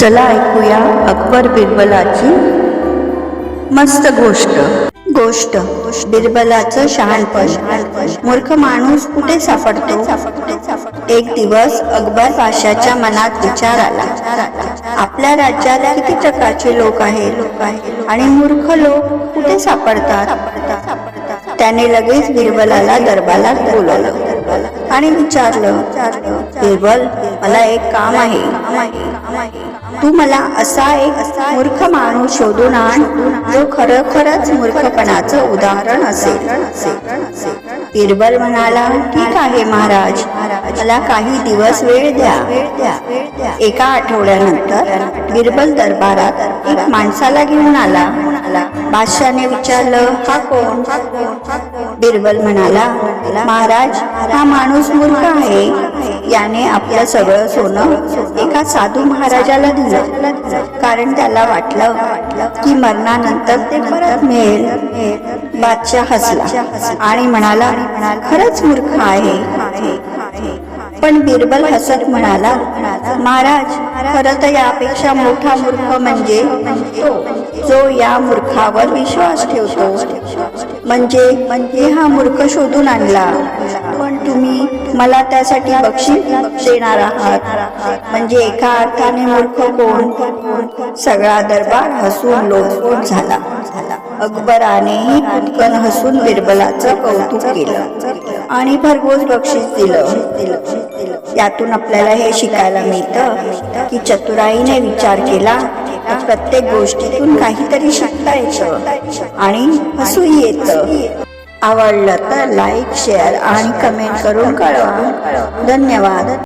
चला ऐकूया अकबर बिरबलाची मस्त गोष्ट. गोष्ट. बिरबलाचं शहाणपण. मूर्ख माणूस कुठे सापडतो? एक दिवस अकबर पाशाच्या मनात विचार आला. आपल्या राज्यात किती प्रकारचे लोक आहेत? आणि मूर्ख लोक कुठे सापडतात? त्याने लगेच बिरबलाला दरबारात बोलवलं. आणि विचारलं बिरबल मला एक काम आहे. तू मला असा एक मूर्ख माणूस शोधून आण जो खरोखरच मूर्खपणाचं उदाहरण असेल. बिरबल म्हणाला ठीक आहे महाराज. मला काही दिवस वेळ द्या. एका आठवड्यानंतर बिरबल दरबारात एक माणसाला घेऊन आला. बादशाने विचारलं हा कोण? बिरबल म्हणाला महाराज हा माणूस मूर्ख आहे. याने आपलं सगळं सोनं एका साधू महाराजाला दिलं. कारण त्याला वाटलं की मरणानंतर ते परत मिळेल. बादशाह हसला आणि म्हणाला खरंच मूर्ख आहे. पण बिरबल हसत म्हणाला महाराज खरं तर यापेक्षा मोठा मूर्ख म्हणजे तो जो या मूर्खावर विश्वास ठेवतो. म्हणजे म्हणजे हा मूर्ख शोधून आणला. पण तुम्ही मला त्यासाठी बक्षीस देणार आहात. म्हणजे एका अर्थाने मूर्ख कोण? सगळा दरबार हसून लोटपोट झाला. अकबरानेही पटकन हसून बिरबलाचं कौतुक केलं आणि भरघोस बक्षीस दिलं. यातून आपल्याला हे शिकायला मिळतं की चतुराईने विचार केला तर प्रत्येक गोष्टीतून काहीतरी शिकता येतं आणि हसूही येतं. आवडलं तर लाईक शेअर आणि कमेंट करून कळवा. धन्यवाद.